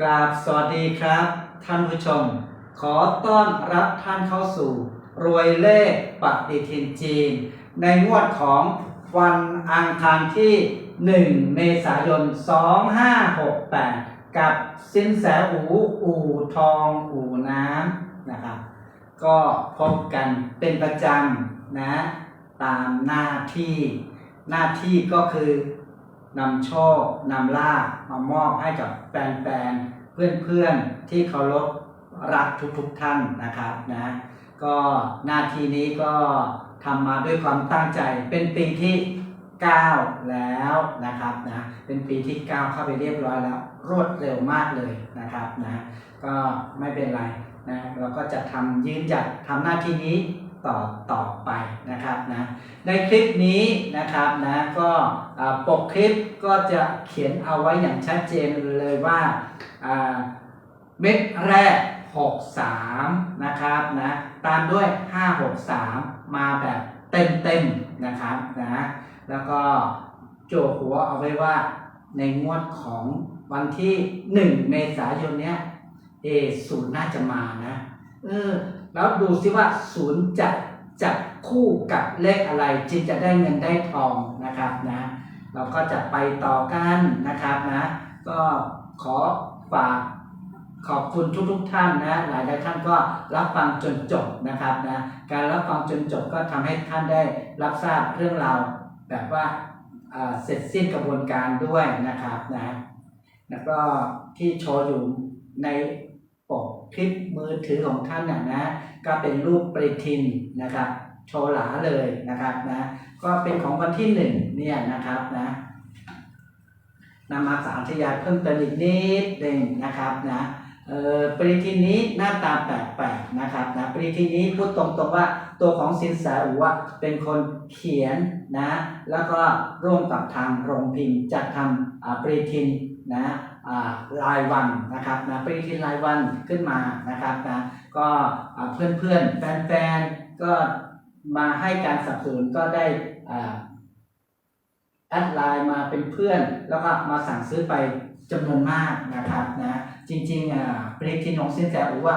กราบสวัสดีครับ ท่านผู้ชม ขอต้อนรับท่านเข้าสู่ รวยเลขปฏิทินจีน ในงวดของวันอังคารที่ 1 เมษายน 2568 กับสินแสอูอู่ทองอู่น้ำนะครับก็พบกันเป็นประจำนะตามหน้าที่ หน้าที่ก็คือ นำโชคนำลาบมามอบให้กับแฟนๆเพื่อนๆที่เคารพรักทุกๆท่านนะครับนะก็หน้าที่นี้ก็ทำมาด้วยความตั้งใจเป็นปีที่ 9 แล้วนะครับนะเป็นปีที่ 9 เข้าไปเรียบร้อยแล้ว รวดเร็วมากเลยนะครับนะก็ไม่เป็นไรนะเราก็จะทำยืนหยัดทำหน้าที่นี้ ต่อต่อไปนะครับนะในคลิปนี้นะครับนะก็ปกคลิปก็จะเขียนเอาไว้อย่างชัดเจนเลยว่าอ่าเม็ดแรก 63 นะครับนะตามด้วย 563 มาแบบเต็มๆนะครับนะแล้วก็โจหัวเอาไว้ว่าในงวดของวันที่ 1 เมษายนเนี้ยเอศูนย์น่าจะมานะ เออ แล้วดูซิว่าศูนย์จะจับคู่กับเลขอะไรจึงจะได้เงินได้ทองนะครับนะเราก็จะไปต่อกันนะครับนะ ก็ขอฝากขอบคุณทุกๆทท่านนะ หลายหลายท่านก็รับฟังจนจบนะครับนะการรับฟังจนจบก็ทำให้ท่านได้รับทราบเรื่องราวแบบว่าเสร็จสิ้นกระบวนการด้วยนะครับนะแล้วก็ที่โชว์อยู่ใน ปกคลิปมือถือของท่านน่ะนะก็เป็นรูปปริทินนะครับโชว์หลาเลยนะครับนะก็เป็นของวันที่หนึ่งเนี่ยนะครับนะนำมาสาธยายเพิ่มเติมอีกนิดหนึ่งนะครับนะเอ่อปริทินนี้หน้าตาแปลกๆนะครับนะปริทินนี้พูดตรงๆว่าตัวของสินแสอูว่าเป็นคนเขียนนะแล้วก็ร่วมกับทางโรงพิมพ์จัดทำอ่าปริทินนะ รายวันนะครับนะปริทินรายวันขึ้นมานะครับนะก็เพื่อนเพื่อนๆ แฟนๆ ก็มาให้การสนับสนุนก็ได้อ่าแอดไลน์มาเป็นเพื่อน แล้วก็มาสั่งซื้อไปจำนวนมากนะครับนะจริงๆอ่าปริทินของสินแสอูว่า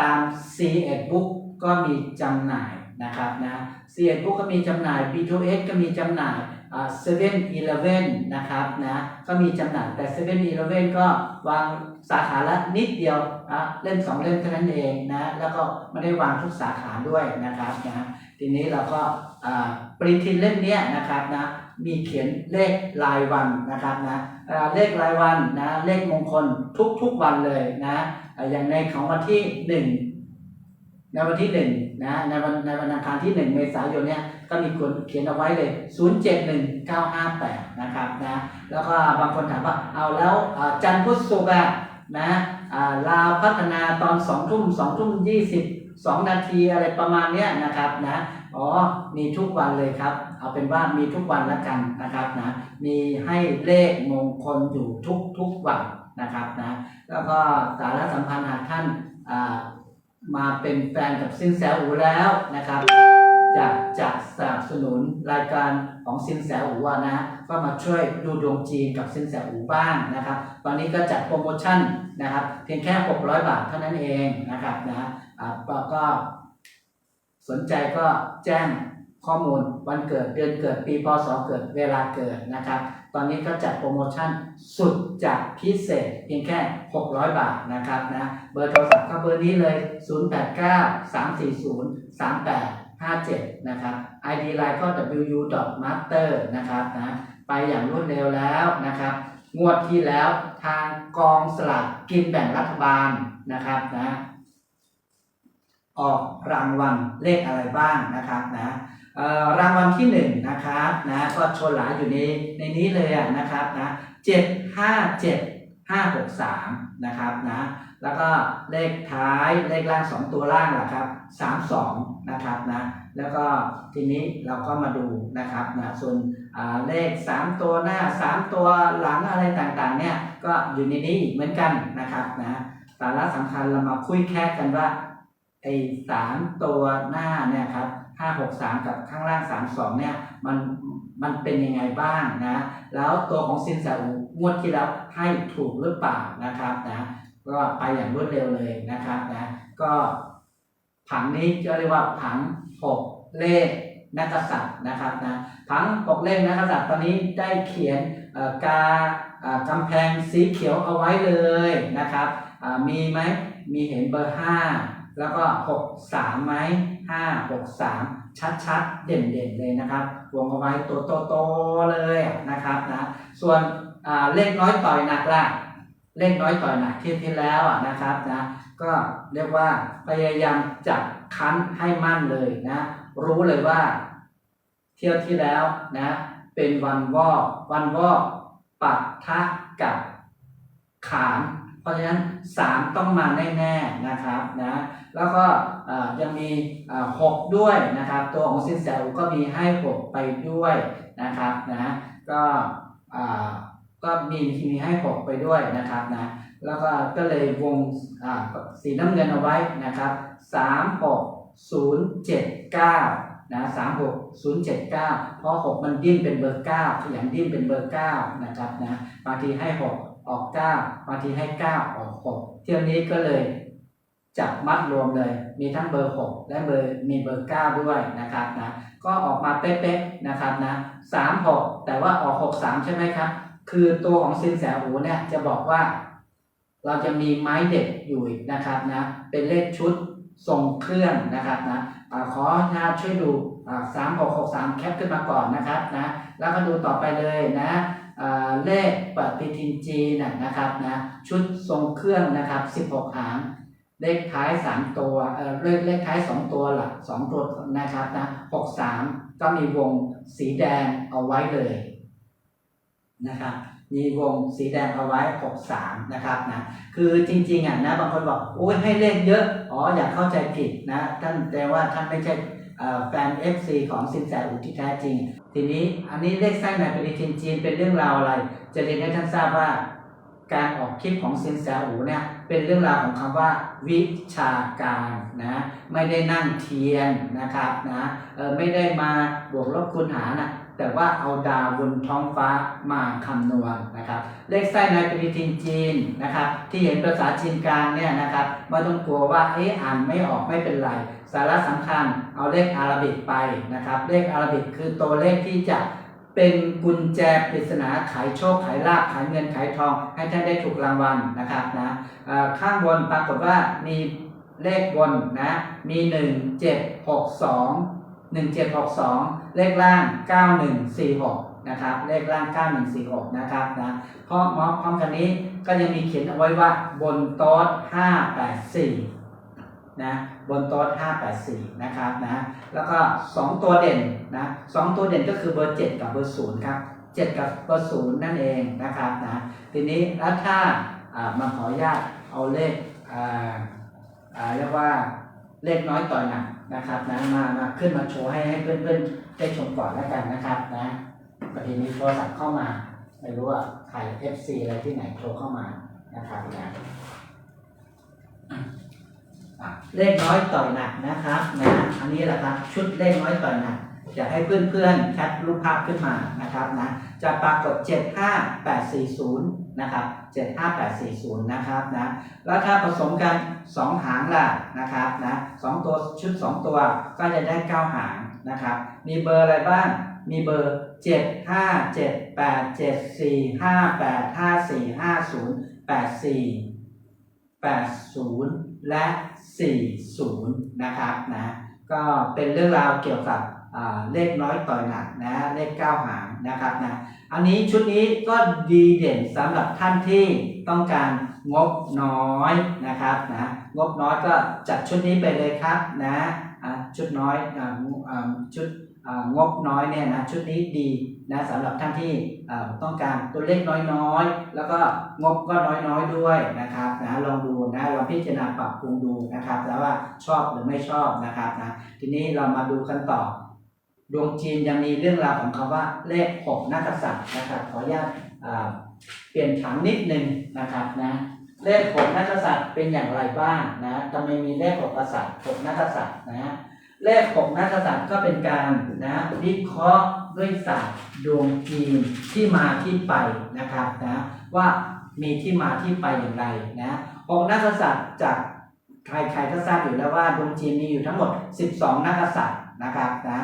ตาม c 1 Book ก็มีจำหน่าย นะครับนะ c 1 Book ก็มีจำหน่าย B2S ก็มีจำหน่ายเซเว่นอีเลฟเว่นนะครับนะก็มีจำหน่ายแต่เซเว่นอีเลฟเว่นก็วางสาขาละนิดเดียวนะเล่มสองเล่มเท่านั้นเองนะแล้วก็ไม่ได้วางทุกสาขาด้วยนะครับนะทีนี้เราก็ปริทินเล่มนี้นะครับนะมีเขียนเลขรายวันนะครับนะเลขรายวันนะเลขมงคลทุกๆวันเลยนะอ่าอย่างในของวันที่หนึ่ง ในวันที่หนึ่งนะในวันในวันอังคารที่หนึ่งเมษายนเนี่ยก็มีคนเขียนเอาไว้เลย 071958 นะครับนะแล้วก็บางคนถามว่าเอาแล้วจันทร์พุธศุกร์อะนะลาวพัฒนาตอน2ทุ่ม2ทุ่ม22นาทีอะไรประมาณเนี้ยนะครับนะอ๋อมีทุกวันเลยครับ เอาเป็นว่ามีทุกวันละกันนะครับนะมีให้เลขมงคลอยู่ทุกทุกวันนะครับนะแล้วก็สาระสัมพันธ์หากท่านอ่า มาเป็นแฟนกับซินแสอูแล้วนะครับจะจะสนับสนุนรายการของซินแสอูอะนะก็มาช่วยดูดวงจีนกับซินแสอูบ้างนะครับ ตอนนี้ก็จัดโปรโมชั่นนะครับ เพียงแค่ 600 บาทเท่านั้นเองนะครับนะก็ก็สนใจก็แจ้งข้อมูลวันเกิดเดือนเกิดปีพศเกิดเวลาเกิดนะครับ ตอนนี้ก็จัดโปรโมชั่นสุดจากพิเศษเพียงแค่ 600 บาทนะครับนะเบอร์โทรศัพท์ก็เบอร์นี้เลย 089 340 3857 นะครับ ID line ก็ wu.master นะครับนะไปอย่างรวดเร็วแล้วนะครับ งวดที่แล้วทางกองสลากกินแบ่งรัฐบาลนะครับนะออกรางวัลเลขอะไรบ้างนะครับนะ รางวัลที่หนึ่งนะครับนะก็โชว์หลาอยู่ในในนี้เลยอะนะครับนะเจ็ดห้าเจ็ดห้าหกสามนะครับนะแล้วก็เลขท้ายเลขล่างสองตัวล่างล่ะครับสามสองนะครับนะแล้วก็ทีนี้เราก็มาดูนะครับนะส่วนเลขสามตัวหน้าสามตัวหลังอะไรต่างๆเนี่ยก็อยู่ในนี้อีกเหมือนกันนะครับนะสาระสำคัญเรามาคุยแค่กันว่าไอ้สามตัวหน้าเนี่ยครับ ห้าหกสามกับข้างล่างสามสองเนี่ยมันมันเป็นยังไงบ้างนะ แล้วตัวของซินซาอูงวดที่แล้วให้ถูกหรือเปล่านะครับนะก็ไปอย่างรวดเร็วเลยนะครับนะก็ผังนี้ก็เรียกว่าผังหกเลขนักษัตริย์นะครับนะผังหกเลขนักษัตริย์ตอนนี้ได้เขียนกากำแพงสีเขียวเอาไว้เลยนะครับมีไหมมีเห็นเบอร์ห้าแล้วก็หกสามไหม ห้าหกสามชัดๆ เด่นๆเลยนะครับ วงเอาไว้ตัวโตๆเลยนะครับนะส่วนเลขน้อยต่อยหนักล่ะเลขน้อยต่อยหนักที่ที่แล้วนะครับนะก็เรียกว่าพยายามจับคั้นให้มั่นเลยนะรู้เลยว่า เที่ยวที่แล้วนะเป็นวันวอกวันวอกปักทะกับขาน ราะฉะนั้นสามต้องมาแน่ๆนะครับนะแล้วก็ยังมีเอ่อหกด้วยนะครับ ตัวของสินแสอูก็มีให้หกไปด้วยนะครับนะก็ก็มีมีให้หกไปด้วยนะครับนะแล้วก็ก็เลยวงสีน้ำเงินเอาไว้นะครับสามหกศูนย์เจ็ดเก้านะสามหกศูนย์เจ็ดเก้าเพราะหกมันดิ้นเป็นเบอร์เก้าขยันดิ้นเป็นเบอร์เก้านะครับนะบางทีให้หก ออกเก้าบางทีให้เก้าออกหกเที่ยวนี้ก็เลยจับมัดรวมเลย มีทั้งเบอร์หกและเบอร์มีเบอร์เก้าด้วยนะครับนะก็ออกมาเป๊ะๆนะครับนะสามหกแต่ว่าออกหกสามใช่ไหมครับ คือตัวของสินแสหูเนี่ยจะบอกว่า เราจะมีไม้เด็ดอยู่นะครับนะเป็นเลขชุดทรงเครื่องนะครับนะอาขอนะช่วยดูสามหกหกสามแคปขึ้นมาก่อนนะครับนะแล้วก็ดูต่อไปเลยนะ เลขปฏิทินจีนนะครับนะชุดทรงเครื่องนะครับสิบหกหาง เลขท้ายสามตัวเลขเลขท้ายสองตัวหลักสองตัวนะครับนะหกสามก็มีวงสีแดงเอาไว้เลยนะครับมีวงสีแดงเอาไว้ 63 นะครับนะคือจริงๆอะนะบางคนบอกโอ้ยให้เลขเยอะ อ๋ออย่าเข้าใจผิดนะ ท่านแต่ว่าท่านไม่ใช่เอ่อแฟน FC ของสินแสอุที่แท้จริง ทีนี้อันนี้เลขไส้ในปฏิทินจีนเป็นเรื่องราวอะไร จะเรียนให้ท่านทราบว่า การออกคลิปของสินแสอูเนี่ย เป็นเรื่องราวของคำว่า วิชาการนะไม่ได้นั่งเทียนนะครับนะไม่ได้มาบวกลบคูณหารนะแต่ว่าเอาดาวบนท้องฟ้ามาคำนวณนะครับ เลขไส้ในปฏิทินจีนนะครับ ที่เห็นภาษาจีนกลางเนี่ยนะครับไม่ต้องกลัวว่าเอ๊ะอ่านไม่ออกไม่เป็นไร สาระสำคัญเอาเลขอาราบิกไปนะครับ เลขอาราบิกคือตัวเลขที่จะ เป็นกุญแจปริศนาขายโชคขายลาภขายเงินขายทอง ให้ท่านได้ถูกรางวัลนะครับนะข้างบนปรากฏว่ามีเลขบนนะมี 1 7 6 2 1 7 6 2 เลขล่าง 9146 นะครับ เลขล่าง 9146 นะครับนะเพร้อมพร้อมกันนี้ก็ยังมีเขียนเอาไว้ว่าบนโต๊ะ584 นะบนโต๊ะ584 นะครับนะแล้วก็ 2 ตัวเด่นนะสองตัวเด่นก็คือเบอร์ 7 กับเบอร์ 0 ครับ 7 กับเบอร์ 0 นั่นเองนะครับนะทีนี้แล้วถ้าอ่ามาขออนุญาตเอาเลขอ่าอ่าเรียกว่าเลขน้อยต่อยหนักนะครับนะมามาขึ้นมาโชว์ให้ให้เพื่อนๆได้ชมก่อนแล้วกันนะครับนะพอดีมีโทรศัพท์เข้ามา ไม่รู้ว่าใคร FC อะไรที่ไหนโทรเข้ามานะครับนะ เลขน้อยต่อยหนักนะครับนะอันนี้แหละครับชุดเลขน้อยต่อยหนักอยากให้เพื่อนๆแคปรูปภาพขึ้นมานะครับนะจะปรากฏ 75840 นะครับ 75840 นะครับนะแล้วถ้าผสมกัน 2 หางล่ะนะครับนะสองตัวชุด 2 ตัวก็จะได้ 9 หางนะครับ มีเบอร์อะไรบ้าง มีเบอร์ 7 5 7 8 7 4 5 8 5 4 5 0 8 4 80และ 40 นะครับนะก็เป็นเรื่องราวเกี่ยวกับเลขน้อยต่อยหนักนะเลข 9 หางนะครับนะอันนี้ชุดนี้ก็ดีเด่นสำหรับท่านที่ต้องการงบน้อยนะครับนะงบน้อยก็จัดชุดนี้ไปเลยครับนะชุดน้อยชุดงบน้อยเนี่ยนะชุดนี้ดี นะสำหรับท่านที่ต้องการตัวเลขน้อยๆ แล้วก็งบก็น้อยๆด้วยนะครับนะลองดูนะลองพิจารณาปรับปรุงดูนะครับแล้วว่าชอบหรือไม่ชอบนะครับนะทีนี้เรามาดูกันต่อ ดวงจีนยังมีเรื่องราวของคำว่าเลขหกนักษัตริย์นะครับขออนุญาตเปลี่ยนถังนิดนึงนะครับนะเลขหกนักษัตริย์เป็นอย่างไรบ้างนะทำไมมีเลขหกกษัตริย์หกนักษัตริย์นะเลขหกนักษัตริย์ก็เป็นการนะวิเคราะห์ ด้วยศาสตร์ดวงจีนที่มาที่ไปนะครับนะว่ามีที่มาที่ไปอย่างไรนะหกนักษัตริย์จากใครใครก็ทราบอยู่แล้วว่าดวงจีนมีอยู่ทั้งหมด 12 นักษัตริย์นะครับนะ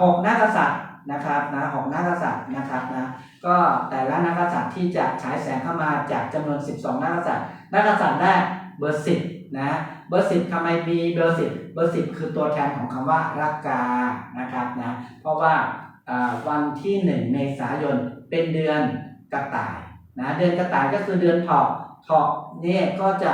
หกนักษัตริย์นะครับนะหกนักษัตริย์นะครับนะก็แต่ละนักษัตริย์ที่จะฉายแสงเข้ามาจากจำนวน 12 นักษัตริย์นักษัตริย์แรกเบอร์สิบนะเบอร์สิบทำไมมีเบอร์สิบเบอร์สิบคือตัวแทนของคำว่ารักกานะครับนะเพราะว่า วันที่หนึ่งเมษายนเป็นเดือนกระต่ายนะเดือนกระต่ายก็คือเดือนเถาะเถาะเนี่ยก็จะ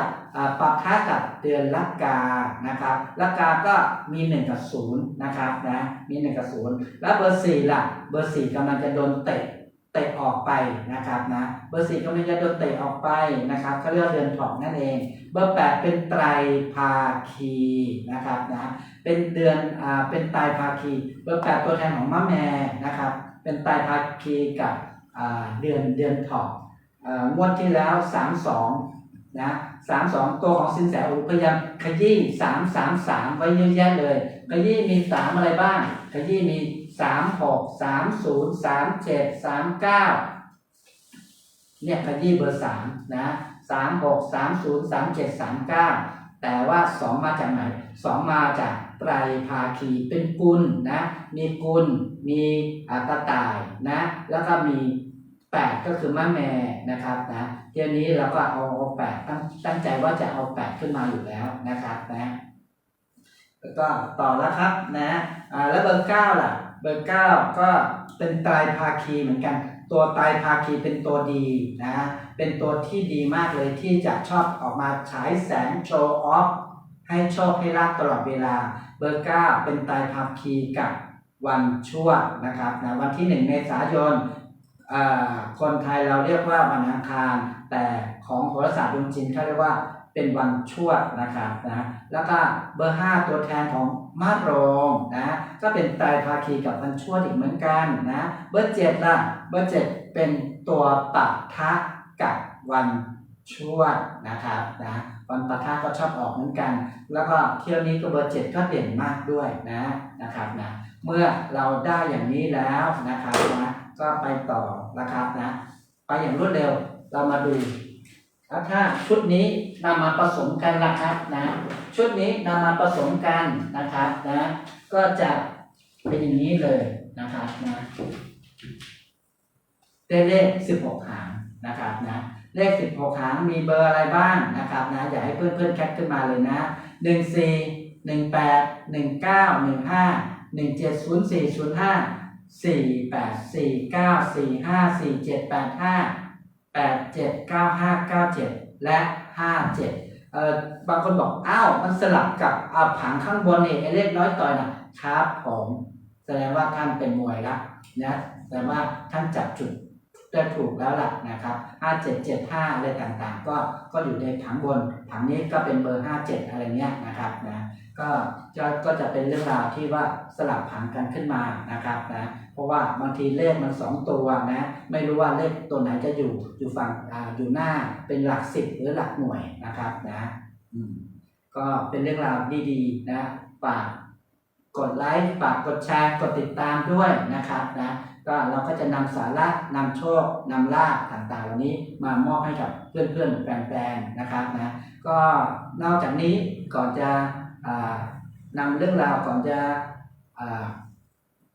ปะทะกับเดือนลักกานะครับลักกาก็มีหนึ่งกับศูนนะครับนะมีหนึ่งกับศูนแล้วเบอร์สี่ล่ะเบอร์สี่กำลังจะโดนเตะ เตะออกไปนะครับนะเบอร์สี่กำลังจะโดนเตะออกไปนะครับเขาเรียกเดือนถอกนั่นเอง เบอร์แปดเป็นไตรภาคีนะครับนะเป็นเดือนอ่าเป็นไตรภาคี เบอร์แปดตัวแทนของมะแม่นะครับเป็นไตรภาคีกับอ่าเดือนเดือนถอกอ่งวดที่แล้วสามสองนะสามสองตัวของสินแสอุพยายามขยี้สามสามสามไว้เยอะแยะเลย ขยี้มีสามอะไรบ้าง ขยี้มี สามหกสามศูนย์สามเจ็ดสามเก้าเนี่ยขยี้เบอร์สามนะสามหกสามศูนย์สามเจ็ดสามเก้าแต่ว่าสองมาจากไหนสองมาจากไตรภาคีเป็นกุลนะ มีกุล มีอากระต่ายนะ แล้วก็มีแปดก็คือมะแม่นะครับนะเที่ยวนี้เราก็เอาเอาแปดตั้งตั้งใจว่าจะเอาแปดขึ้นมาอยู่แล้วนะครับนะแล้วก็ต่อแล้วครับนะอ่าแล้วเบอร์เก้าล่ะ เบอร์เก้าก็เป็นไตรภาคีเหมือนกัน ตัวไตรภาคีเป็นตัวดีนะเป็นตัวที่ดีมากเลยที่จะชอบออกมาฉายแสงโชว์ออฟให้โชคให้ลาบตลอดเวลา เบอร์เก้าเป็นไตรภาคีกับวันชั่วนะครับนะวันที่หนึ่งเมษายนอ่าคนไทยเราเรียกว่าวันอังคาร แต่ของโหราศาสตร์ดวงจีนเขาเรียกว่า เป็นวันชั่วนะครับนะแล้วก็เบอร์ห้าตัวแทนของมาโรงนะก็เป็นไตรภาคีกับวันชั่วอีกเหมือนกันนะเบอร์เจ็ดล่ะเบอร์เจ็ดเป็นตัวปะทะกับวันชั่วนะครับนะวันปะทะก็ชอบออกเหมือนกัน แล้วก็เที่ยวนี้ก็เบอร์เจ็ดก็เด่นมากด้วยนะนะครับนะเมื่อเราได้อย่างนี้แล้วนะครับนะก็ไปต่อนะครับนะไปอย่างรวดเร็วเรามาดู แล้วถ้าชุดนี้นำมาผสมกันนะครับนะชุดนี้นำมาผสมกันนะครับนะก็จะเป็นอย่างนี้เลยนะครับนะได้เลขสิบหกหางนะครับนะเลข16หางมีเบอร์อะไรบ้างนะครับนะอยากให้เพื่อนๆแคปขึ้นมาเลยนะ14 18 19 15 17 04 05 48 49 45 47 85 87 95 97และ 57เอ่อบางคนบอกอ้าวมันสลับกับอ่าผังข้างบนเนี่ไอ้เลขน้อยต่อยนะครับผมแสดงว่าท่านเป็นมวยละนะแสดงว่าท่านจับจุดจะถูกแล้วล่ะนะครับ 5775อะไรต่างๆ ก็ก็อยู่ในผังบนผังนี้ก็เป็นเบอร์ 57 อะไรเงี้ยนะครับนะ ก็จะก็จะเป็นเรื่องราวที่ว่าสลับผังกันขึ้นมานะครับนะเพราะว่าบางทีเลขมัน2ตัวนะไม่รู้ว่าเลขตัวไหนจะอยู่อยู่ฝั่งออยู่หน้าเป็นหลักสิบหรือหลักหน่วยนะครับนะอืมก็เป็นเรื่องราวดีๆนะฝากกดไลค์ฝากกดแชร์กดติดตามด้วยนะครับนะก็เราก็จะนำสาระนำโชคนำลาภต่างๆ เหล่านี้มามอบให้กับเพื่อนๆแฟนๆนะครับนะก็นอกจากนี้ก่อนจะ นำเรื่องราวก่อนจะ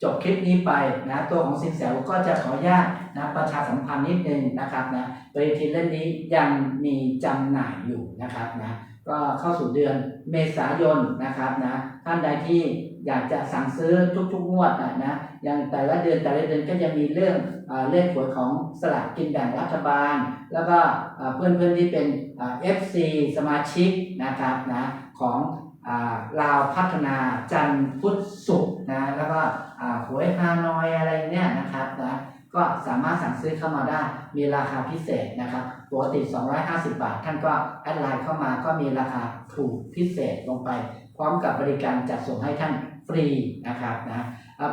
จบคลิปนี้ไปนะตัวของสินแสก็จะขออนุญาตนะประชาสัมพันธ์นิดนึงนะครับนะปฏิทินเล่มนี้ยังมีจำหน่ายอยู่นะครับนะก็เข้าสู่เดือนเมษายนนะครับนะท่านใดที่อยากจะสั่งซื้อทุกๆงวดนะนะย่างแต่ละเดือนแต่ละเดือนก็จะมีเรื่องอเลขหวยของสลากกินแบ่งรัฐบาล แล้วก็อ่าเพื่อนๆที่เป็นเอฟซีสมาชิกนะครับนะของ ลาวพัฒนาจันพุทธศุกร์นะแล้วก็หวยฮานอยอะไรเนี่ยนะครับนะก็สามารถสั่งซื้อเข้ามาได้มีราคาพิเศษนะครับปกติ 250 บาท ท่านก็แอดไลน์เข้ามาก็มีราคาถูกพิเศษลงไป พร้อมกับบริการจัดส่งให้ท่านฟรีนะครับนะ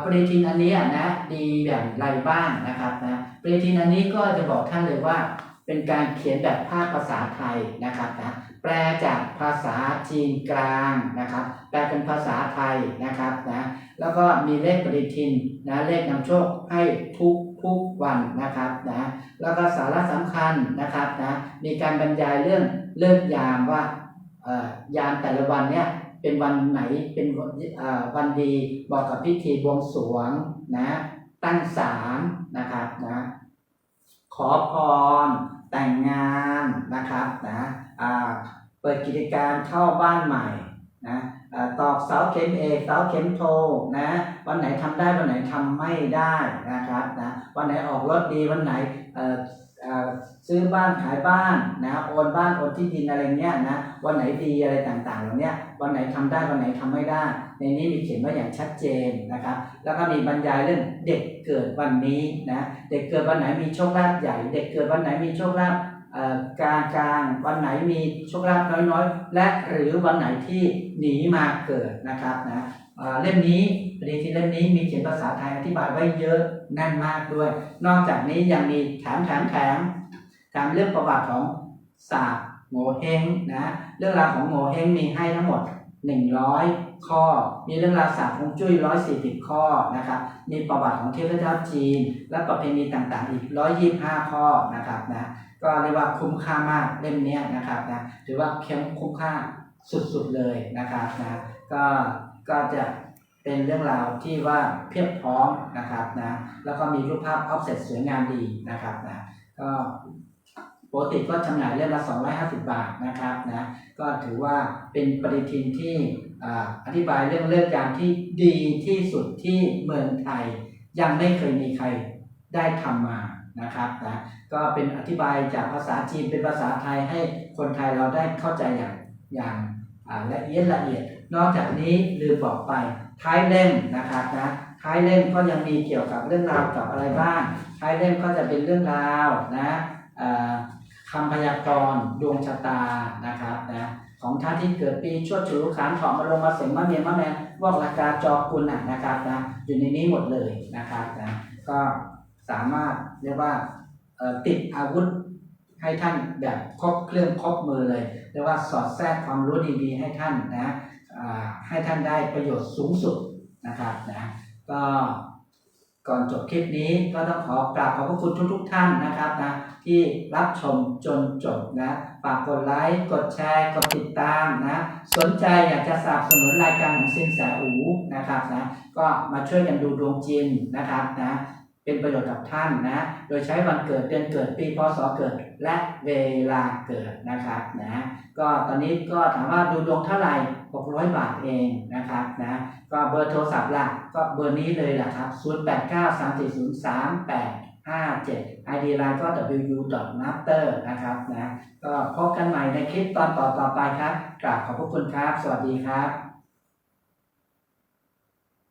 ปริทินอันนี้นะดีอย่างไรบ้างนะครับนะปริทินอันนี้ก็จะบอกท่านเลยว่า เป็นการเขียนแบบภาคภาษาไทยนะครับนะแปลจากภาษาจีนกลางนะครับแปลเป็นภาษาไทยนะครับนะแล้วก็มีเลขปฏิทินนะเลขนำโชคให้ทุกทุกวันนะครับนะแล้วก็สาระสำคัญนะครับนะมีการบรรยายเรื่องเลิกยามว่าเอ่อยามแต่ละวันเนี่ยเป็นวันไหนเป็นวันเอ่อวันดีบอกกับพิธีบวงสรวงนะตั้งศาลนะครับนะขอพร แต่งงานนะครับนะเปิดกิจการเข้าบ้านใหม่นะตอกเสาเข็มเอกเสาเข็มโทนะวันไหนทำได้วันไหนทำไม่ได้นะครับนะวันไหนออกรถดีวันไหนซื้อบ้านขายบ้านนะโอนบ้านโอนที่ดินอะไรเงี้ยนะวันไหนดีอะไรต่างๆเหล่านี้วันไหนทำได้วันไหนทำไม่ได้ ในนี้มีเขียนไว้อย่างชัดเจนนะครับแล้วก็มีบรรยายเรื่องเด็กเกิดวันนี้นะเด็กเกิดวันไหนมีโชคลาภใหญ่ เด็กเกิดวันไหนมีโชคลาภกลางกลางๆวันไหนมีโชคลาภน้อยๆ และหรือวันไหนที่หนีมาเกิดนะครับนะเอ่อเล่มนี้ปฏิทินเล่มนี้มีเขียนภาษาไทยอธิบายไว้เยอะแน่นมากด้วย นอกจากนี้ยังมีแถมแถมแถมแถมเรื่องประวัติของศาสตร์โงเฮงนะเรื่องราวของโงเฮงมีให้ทั้งหมด 100 ข้อ มีเรื่องราวศาร์ฮวงจุ้ย140ข้อนะครับ มีประวัติของเทพเจ้าจีน และประเพณีต่างๆ อีก125ข้อนะครับนะก็เรียกว่าคุ้มค่ามากเล่มนี้นะครับนะถือว่าเข้มคุ้มค่าสุดๆเลยนะครับนะก็ก็จะเป็นเรื่องราวที่ว่าเพียบพร้อมนะครับนะแล้วก็มีรูปภาพออฟเซตสวยงามดีนะครับนะก็ปกติก็จำหน่ายเล่มละ250 บาทนะครับนะก็ถือว่าเป็นปฏิทินที่ อธิบายเรื่องเลิกยามที่ดีที่สุดที่เมืองไทย ยังไม่เคยมีใครได้ทำมานะครับนะก็เป็นอธิบายจากภาษาจีนเป็นภาษาไทยให้คนไทยเราได้เข้าใจอย่างอย่างละเอียดละเอียด นอกจากนี้ลืมบอกไปท้ายเล่มนะครับนะท้ายเล่มก็ยังมีเกี่ยวกับเรื่องราวกับอะไรบ้างท้ายเล่มก็จะเป็นเรื่องราวนะคำพยากรณ์ดวงชะตานะครับนะ ของท่านที่เกิดปีชวดฉลูขานถอมมาลงมาเสงมะเมียมะแมวอกลากาจอกุลน่ะนะครับนะอยู่ในนี้หมดเลยนะครับนะก็สามารถเรียกว่าติดอาวุธให้ท่านแบบครบเครื่องครบมือเลยเรียกว่าสอดแทรกความรู้ดีๆให้ท่านนะให้ท่านได้ประโยชน์สูงสุดนะครับนะก็ ก่อนจบคลิปนี้ก็ต้องขอกราบขอบพระคุณทุกๆท่านนะครับนะที่รับชมจนจบนะฝากกดไลค์กดแชร์กดติดตามนะสนใจอยากจะสนับสนุนรายการของสินแสอูนะครับนะก็มาช่วยกันดูดวงจินนะครับนะ เป็นประโยชน์กับท่านนะ โดยใช้วันเกิดเดือนเกิดปีพศเกิด และเวลาเกิดนะครับนะก็ตอนนี้ก็ถามว่าดูดวงเท่าไหร่ 600 บาทเองนะครับนะก็เบอร์โทรศัพท์ล่ะก็เบอร์นี้เลยแหละครับ 0 8 9 3 4 0 3 8 5 7 ID line ก็ wu master นะครับนะก็พบกันใหม่ในคลิปตอนต่อต่อๆไปครับกราบขอบพระคุณครับ สวัสดีครับ